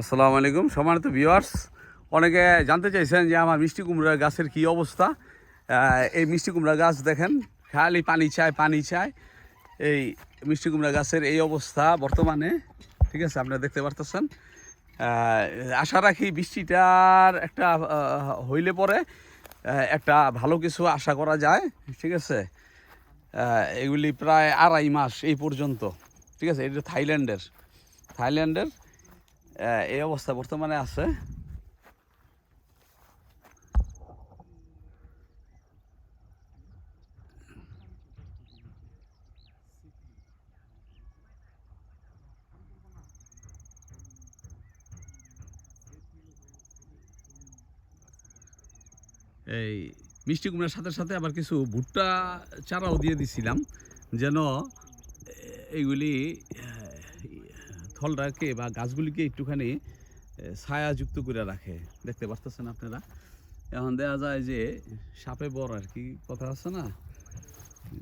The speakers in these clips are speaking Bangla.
আসসালামু আলাইকুম। সম্মানিত ভিউয়ার্স, অনেকে জানতে চাইছেন যে আমার মিষ্টি কুমড়া গাছের কি অবস্থা। এই মিষ্টি কুমড়া গাছ দেখেন, খালি পানি চায় পানি চায়। এই মিষ্টি কুমড়া গাছের এই অবস্থা বর্তমানে, ঠিক আছে, আপনারা দেখতে পারতেছেন। আশা রাখি বৃষ্টিটার একটা হইলে পরে একটা ভালো কিছু আশা করা যায়, ঠিক আছে? এগুলি প্রায় আড়াই মাস এই পর্যন্ত, ঠিক আছে? এটা থাইল্যান্ডের থাইল্যান্ডের এই অবস্থা বর্তমানে আছে। এই মিষ্টি কুমড়ার সাথে সাথে আবার কিছু ভুট্টা চারাও দিয়ে দিছিলাম, যেন এইগুলি থলটাকে বা গাছগুলিকে একটুখানি ছায়াযুক্ত করে রাখে। দেখতে পারতেছেন আপনারা? এখন দেখা যায় যে, সাপে বর আর কি, কথা আছে না?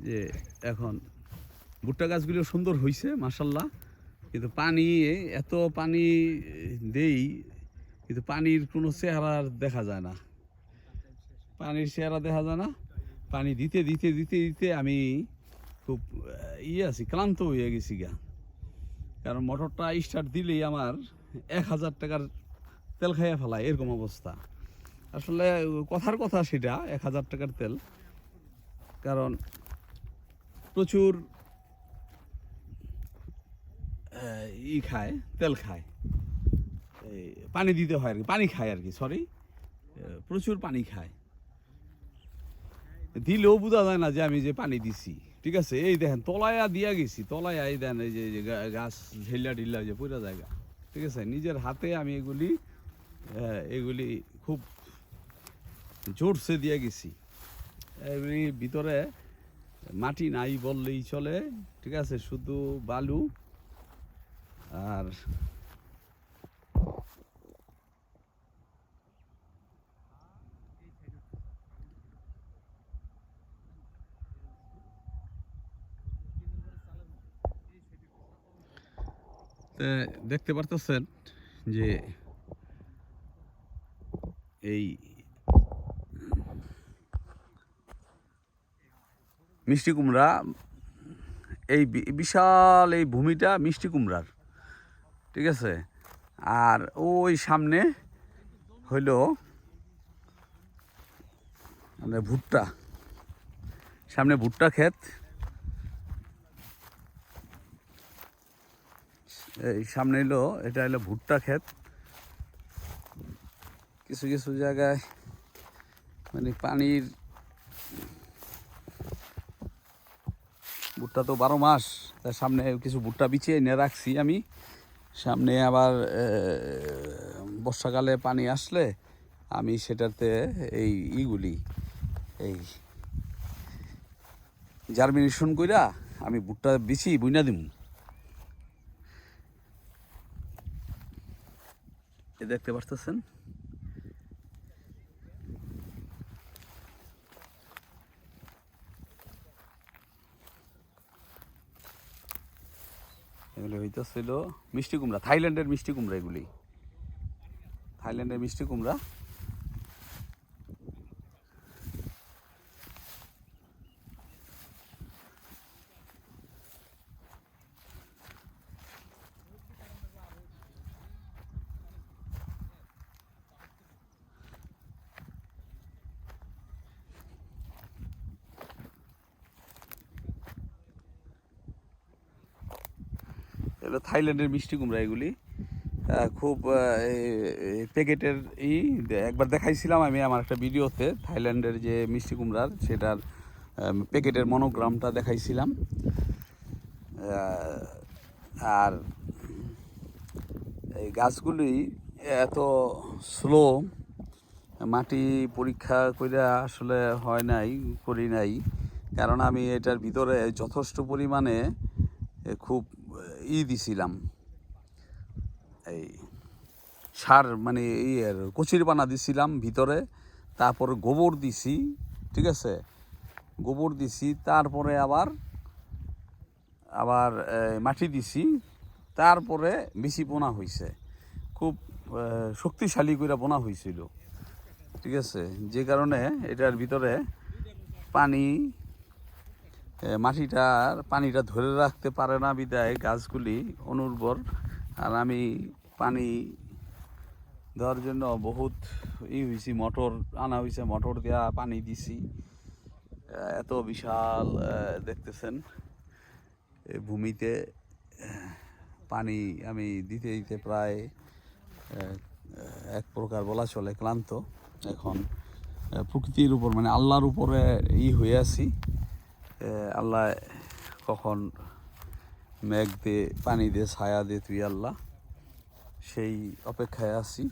যে এখন ভুট্টা গাছগুলিও সুন্দর হয়েছে মাসাল্লাহ কিন্তু পানি এত পানি দেই, কিন্তু পানির কোনো চেহারা দেখা যায় না। পানির চেহারা দেখা যায় না। পানি দিতে দিতে দিতে দিতে আমি খুব ইয়ে আছি, ক্লান্ত হয়ে গেছি গা। কারণ মোটরটা স্টার্ট দিলেই আমার এক হাজার টাকার তেল খাইয়া ফেলায়, এরকম অবস্থা। আসলে কথার কথা সেটা, এক হাজার টাকার তেল। কারণ প্রচুর ই খায়, তেল খায়। পানি দিতে হয় আর কি, পানি খায় আর কি সরি প্রচুর পানি খায়। দিলেও বোঝা যায় না যে আমি যে পানি দিছি। ঠিক আছে? এই দেখেন, তলায়া দিয়া গেছি, তলায়া, এই দেন, এই যে গাছ ঢিল্লা ঢিল্লা যে পুরো জায়গা। ঠিক আছে? নিজের হাতে আমি এগুলি এগুলি খুব জোরসে দিয়ে গেছি। এগুলি ভিতরে মাটি নাই বললেই চলে, ঠিক আছে? শুধু বালু আর তে দেখতে পারতেছেন যে এই মিষ্টি কুমড়া, এই বিশাল এই ভূমিটা মিষ্টি কুমড়ার, ঠিক আছে? আর ওই সামনে হইল মানে ভুট্টা, সামনে ভুট্টা ক্ষেত। এই সামনে এলো, এটা হলো ভুট্টা ক্ষেত। কিছু কিছু জায়গায় মানে পানির ভুট্টা তো বারো মাস, তার সামনে কিছু ভুট্টা বিছিয়ে এনে রাখছি আমি। সামনে আবার বর্ষাকালে পানি আসলে আমি সেটাতে এই ইগুলি, এই জার্মিনেশন কইরা আমি ভুট্টা বিছি বুইনা দিম। দেখতে পারতেছেন? এগুলি হইতেছিল মিষ্টি কুমড়া থাইল্যান্ডের মিষ্টি কুমড়া এগুলি। থাইল্যান্ডের মিষ্টি কুমড়া। এগুলো থাইল্যান্ডের মিষ্টি কুমড়া এগুলি। খুব প্যাকেটের ই একবার দেখাইছিলাম আমি আমার একটা ভিডিওতে থাইল্যান্ডের যে মিষ্টি কুমড়ার, সেটার প্যাকেটের মনোগ্রামটা দেখাইছিলাম। আর এই গাছগুলি এত স্লো, মাটি পরীক্ষা করে আসলে হয় নাই, করি নাই। কারণ আমি এটার ভিতরে যথেষ্ট পরিমাণে খুব ই দিছিলাম। এই সার মানে এই আর কচির পানা দিছিলাম ভিতরে, তারপর গোবর দিছি, ঠিক আছে? গোবর দিছি, তারপরে আবার আবার মাটি দিছি, তারপরে বেশি পোনা হয়েছে খুব শক্তিশালী করে বোনা হয়েছিল ঠিক আছে? যে কারণে এটার ভিতরে পানি মাটিটার পানিটা ধরে রাখতে পারে না বিদায়, গাছগুলি অনুর্বর। আর আমি পানি দেওয়ার জন্য বহুত ই হয়েছি মোটর আনা হয়েছে মোটর দেওয়া পানি দিছি। এত বিশাল দেখতেছেন ভূমিতে পানি আমি দিতে দিতে প্রায় এক প্রকার বলা চলে ক্লান্ত। এখন প্রকৃতির উপর মানে আল্লাহর উপরে ই হয়ে আছি। আল্লাহ কখন মেঘ দে পানি দে ছায়া দে তুই আল্লাহ। সেই অপেক্ষায় আছি।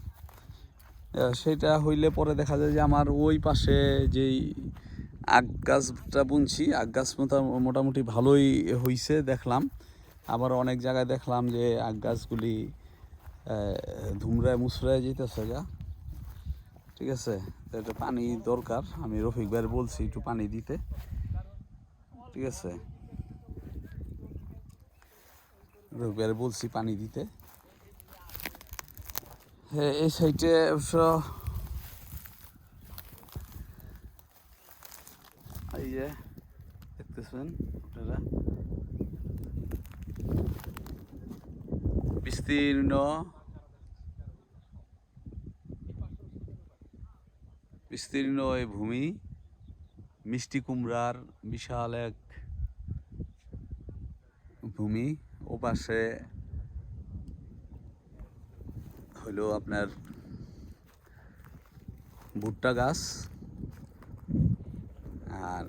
সেটা হইলে পরে দেখা যায় যে আমার ওই পাশে যেই আগ গাছটা বুনছি আগ গাছ মোটামুটি ভালোই হইছে দেখলাম। আবার অনেক জায়গায় দেখলাম যে আগ গাছগুলি ধুমরায় মুসরায় যেতেছে গা। ঠিক আছে? এটা পানি দরকার, আমি রফিক ভাইয়ের বলছি একটু পানি দিতে। ঠিক আছে? ভাইয়ের বলছি পানি দিতে। হ্যাঁ এই সাইডে অবশ্য এই যে দেখতেছেন আপনারা? বিস্তীর্ণ বিস্তীর্ণ এই ভূমি, মিষ্টি কুমড়ার বিশাল এক ভূমি ওপাশে হলো আপনার ভুট্টা গাছ। আর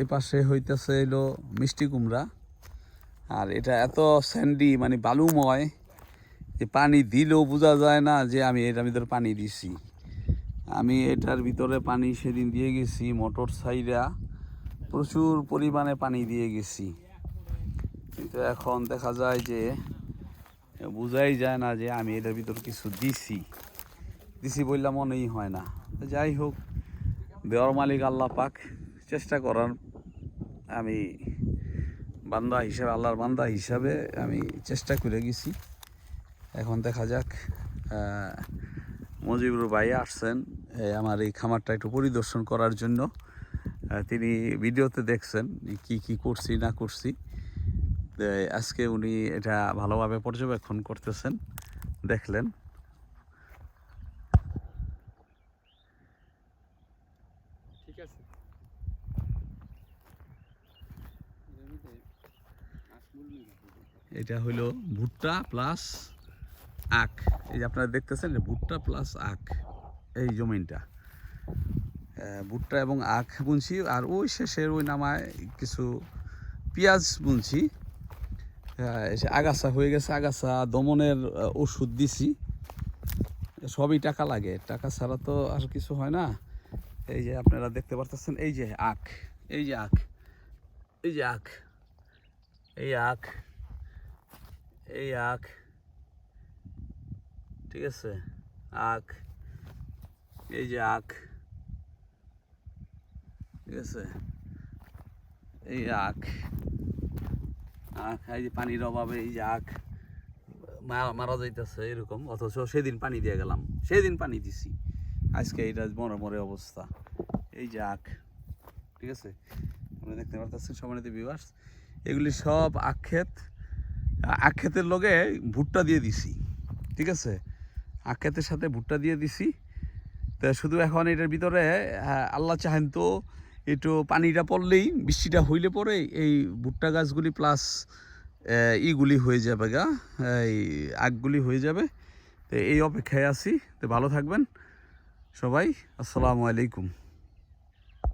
এ পাশে হইতেছে হলো মিষ্টি কুমড়া। আর এটা এত স্যান্ডি মানে বালুময়, যে পানি দিলেও বোঝা যায় না যে আমি এটার ভিতরে পানি দিছি। আমি এটার ভিতরে পানি সেদিন দিয়ে গেছি, মোটর সাইডা প্রচুর পরিমাণে পানি দিয়ে গেছি। কিন্তু এখন দেখা যায় যে, বোঝাই যায় না যে আমি এটার ভিতর কিছু দিছি। দিছি বললাম মনেই হয় না। যাই হোক, দেওয়ার মালিক আল্লাহ পাক চেষ্টা করার। আমি বান্দা হিসাবে, আল্লাহর বান্দা হিসাবে আমি চেষ্টা করে গেছি। এখন দেখা যাক মজিবুর ভাই আসছেন আমার এই খামারটা একটু পরিদর্শন করার জন্য। তিনি ভিডিওতে দেখছেন কি কি করছি, না করছি। আজকে উনি এটা ভালোভাবে পর্যবেক্ষণ করতেছেন দেখলেন। ঠিক আছে। এটা হলো ভুট্টা প্লাস আখ। এই যে আপনারা দেখতেছেন যে ভুট্টা প্লাস আখ এই জমিনটা। ভুট্টা এবং আখ বুনছি আর ওই শেষের ওই নামায় কিছু পেঁয়াজ বুনছি। আগাছা হয়ে গেছে, আগাছা দমনের ওষুধ দিছি। সবই টাকা লাগে, টাকা ছাড়া তো আর কিছু হয় না। এই যে আপনারা দেখতে পারতেছেন, এই যে আখ, এই যে আখ, এই যে আখ, এই আখ এই আখ, ঠিক আছে? আখ, এই যে আখ, ঠিক আছে? এই আখ আখ, এই যে পানির অভাবে এই যে আখ মারা যাইতেছে এরকম, অথচ সেদিন পানি দিয়ে গেলাম। সেদিন পানি দিছি। আজকে এটা মরে মরে অবস্থা। এই যে আখ, ঠিক আছে? আপনারা দেখতে পারতেছেন সমানিত বিবাস এগুলি সব আক্ষেত আক্ষেতের লগে ভুট্টা দিয়ে দিছি, ঠিক আছে? আক্ষেতের সাথে ভুট্টা দিয়ে দিছি। তা শুধু এখন এটার ভিতরে আল্লাহ চাহেন তো একটু পানিটা পড়লেই বৃষ্টিটা হইলে পরে এই ভুট্টা গাছগুলি প্লাস ইগুলি হয়ে যাবে গা, এই আগগুলি হয়ে যাবে। তো এই অপেক্ষায় আছি। তো ভালো থাকবেন সবাই। আসসালামু আলাইকুম।